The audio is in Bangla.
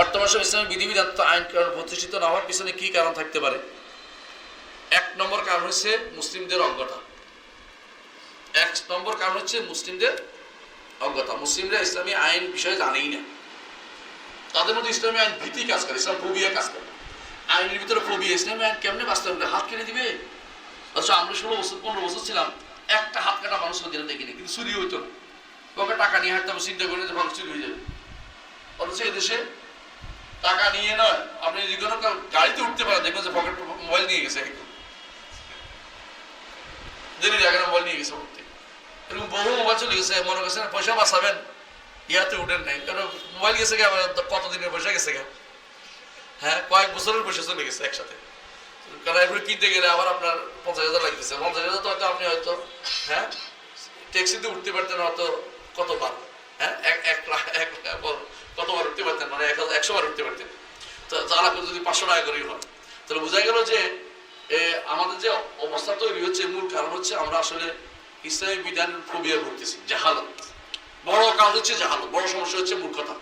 বর্তমান সময় ইসলামের বিধিবিধান আইন কানুন প্রতিষ্ঠিত না হওয়ার পিছনে কি কারণ থাকতে পারে? এক নম্বর কারণ হচ্ছে মুসলিমদের অজ্ঞতা এক নম্বর কারণ হচ্ছে মুসলিমদের অজ্ঞতা মুসলিমরা ইসলামী আইন বিষয়ে জানেই না। তাদের মধ্যে ইসলামী আইন ভীতি কাজ করে, ইসলাম ফোবিয়া কাজ করে। আইনের ভিতরে ফোবিয়া ইসলামী আইন কেমনে বাস্তব হাত কেটে দিবে? অথচ আমরা ষোলো বছর, পনেরো বছর ছিলাম, একটা হাত কাটা মানুষ দিনে দেখিনি, কিন্তু চুরি হইতো না। কবে টাকা নিয়ে হাঁটতে হবে চিন্তা করে যে মানুষ চুরি হয়ে যাবে। অথচ এদেশে টাকা নিয়ে নয় আপনি যদি কোনো গাড়িতে উঠতে পারেন, দেখবেন যে পকেট মোবাইল নিয়ে গেছে একদম। দেরি আগে মোবাইল নিয়ে গেছে উঠতে এরকম বহু মোবাইল চলে গেছে, মনে করছেন পয়সা বাঁচাবেন, ইয়াতে উঠেন নাই। কারণ মোবাইল গেছে গে আবার কতদিনের পয়সা গেছে গে হ্যাঁ কয়েক বছরের পয়সা চলে গেছে একসাথে। কারণ এগুলো কিনতে গেলে আবার আপনার পঞ্চাশ হাজার লাগতেছে। পঞ্চাশ হাজার তো হয়তো আপনি হয়তো হ্যাঁ ট্যাক্সিতে উঠতে পারতেন হয়তো কতবার হ্যাঁ এক এক এক লাখ কতবার উঠতে পারতেন? মানে একশো বার উঠতে পারতেন। তারা যদি পাঁচশো টাকা করেই হয়। তাহলে বোঝা গেল যে আমাদের যে অবস্থা তৈরি হচ্ছে, মূল কারণ হচ্ছে আমরা আসলে ইসলামী বিধান ফোবিয়া ভুগতেছি, জাহালত। বড় কাজ হচ্ছে জাহালত, বড় সমস্যা হচ্ছে মূর্খতা।